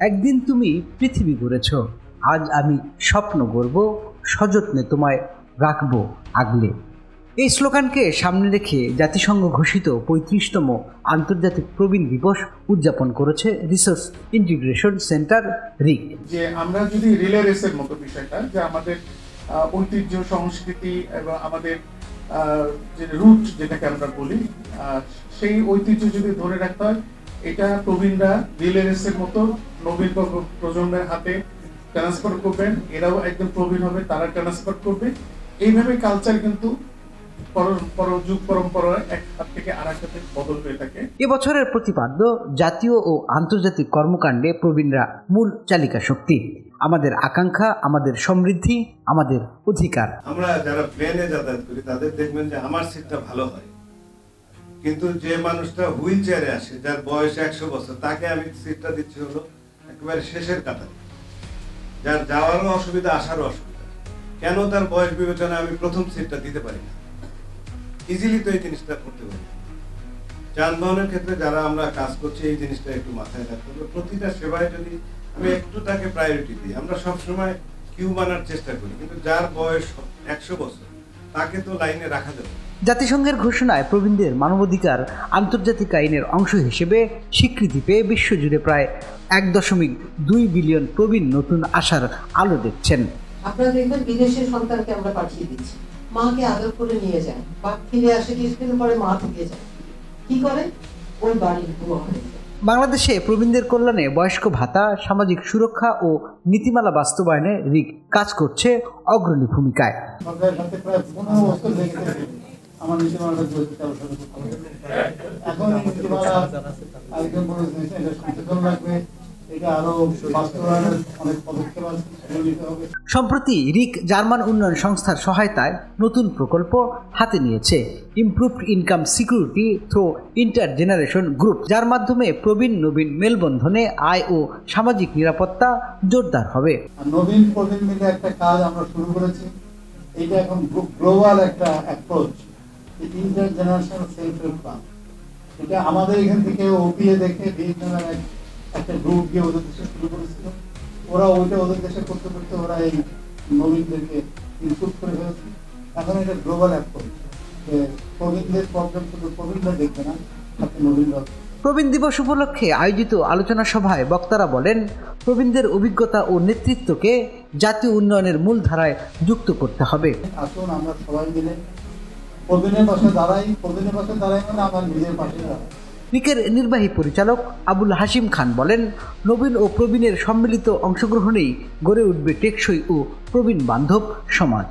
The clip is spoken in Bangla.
একদিন তুমি পৃথিবী গড়েছ আজ আমি স্বপ্ন গড়ব, সযত্নে তোমায় রাখব আগলে। এই স্লোগানকে সামনে রেখে জাতিসংঘ ঘোষিত পঁয়ত্রিশতম আন্তর্জাতিক প্রবীণ দিবস উদযাপন করেছে রিসোর্স ইন্টিগ্রেশন সেন্টার রিক যে আমরা যদি রিলে রেসের মতো বিষয়টা, যে আমাদের ঐতিহ্য, সংস্কৃতি এবং আমাদের যে রুট যেটাকে আমরা বলি সেই ঐতিহ্য যদি ধরে রাখতে হয় এটা প্রবীণরা রিলে রেসের মতো নবীন প্রজন্মের হাতে ট্রান্সফার করবেন। এরাও একদম প্রবীণ হবে তারা ট্রান্সফার করবে। এইভাবে কালচার কিন্তু পর- পর এক হাত থেকে আর এক হাতে বদল হয়ে থাকে। এবছরের প্রতিপাদ্য জাতীয় ও আন্তর্জাতিক কর্মকাণ্ডে প্রবীণরা মূল চালিকা শক্তি। আমাদের আকাঙ্ক্ষা আমাদের সমৃদ্ধি আমাদের অধিকার। আমরা যারা প্লেনে যাতায়াত করি তাদের দেখবেন যে আমার সিটটা ভালো হয়। কিন্তু যে মানুষটা হুইল চেয়ারে আসে, যার বয়স একশো বছর, তাকে আমি সিটটা দিচ্ছি হলো একেবারে শেষের কাতারে। যার যাওয়ারও অসুবিধা, আসারও অসুবিধা। কেন তার বয়স বিবেচনায় আমি প্রথম সিটটা দিতে পারি না? ইজিলি তো এই জিনিসটা করতে পারি। যানবাহনের ক্ষেত্রে যারা আমরা কাজ করছি, এই জিনিসটা একটু মাথায় রাখতে হবে। প্রতিটা সেবায় যদি আমি একটু তাকে প্রায়োরিটি দিই, আমরা সবসময় কিউ বানার চেষ্টা করি। কিন্তু যার বয়স একশো বছর তাকে তো লাইনে রাখা যাবে। জাতিসংঘের ঘোষণায় প্রবীণদের মানবাধিকার আন্তর্জাতিক আইনের অংশ হিসেবে স্বীকৃতি পেয়ে বিশ্বজুড়ে প্রায় এক দশমিক দুই বিলিয়ন প্রবীণ নতুন আশার আলো দেখছেন। আপনারা দেখবেন বিদেশে সন্তানকে আমরা পাঠিয়ে দিচ্ছি। মাকে আদর করে নিয়ে যায় বা ফিরে আসে কিছুদিন পরে মা থেকে যায়। কি করে? ওই বাড়ির বুয়া হয়ে যায় বাংলাদেশে প্রবীণদের কল্যাণে বয়স্ক ভাতা, সামাজিক সুরক্ষা ও নীতিমালা বাস্তবায়নে রিক কাজ করছে অগ্রণী ভূমিকায়। আমার নীতিমালাটা এখন নীতিমালা আরেকজন বলেছেন, এটা সংশোধন লাগবে এটা সম্প্রতি রিক জার্মান উন্নয়ন সংস্থার সহায়তায় নতুন প্রকল্প হাতে নিয়েছে। Improved income security through inter generation group যার মাধ্যমে প্রবীণ নবীন মেলবন্ধনে আয় ও সামাজিক নিরাপত্তা জোরদার হবে। নবীন প্রবীণ মিলে একটা কাজ আমরা শুরু করেছি। এইটা এখন গ্লোবাল একটা approach inter generation self help এটা আমাদের এখান থেকে ওপিএ দেখে এক একটা গ্রুপ গিয়ে ওদের দেশে শুরু করেছিল। ওরা ওইটা ওদের দেশে করতে করতে ওরা এই নবীনদেরকে ইনপুট করে ফেলেছে। এখন এটা গ্লোবাল অ্যাপ্রোচ যে প্রবীণদের প্রবলেম শুধু প্রবীণরা দেখবে না সাথে নবীনরা প্রবীণ দিবস উপলক্ষে আয়োজিত আলোচনা সভায় বক্তারা বলেন প্রবীণদের অভিজ্ঞতা ও নেতৃত্বকে জাতীয় উন্নয়নের মূল ধারায় যুক্ত করতে হবে। আসুন আমরা সবাই মিলে প্রবীণের পাশে দাঁড়াই। প্রবীণের পাশে দাঁড়াই মানে আমার নিজের পাশে দাঁড়াই। রিকের নির্বাহী পরিচালক আবুল হাসিম খান বলেন, নবীন ও প্রবীণের সম্মিলিত অংশগ্রহণেই গড়ে উঠবে টেকসই ও প্রবীণ বান্ধব সমাজ।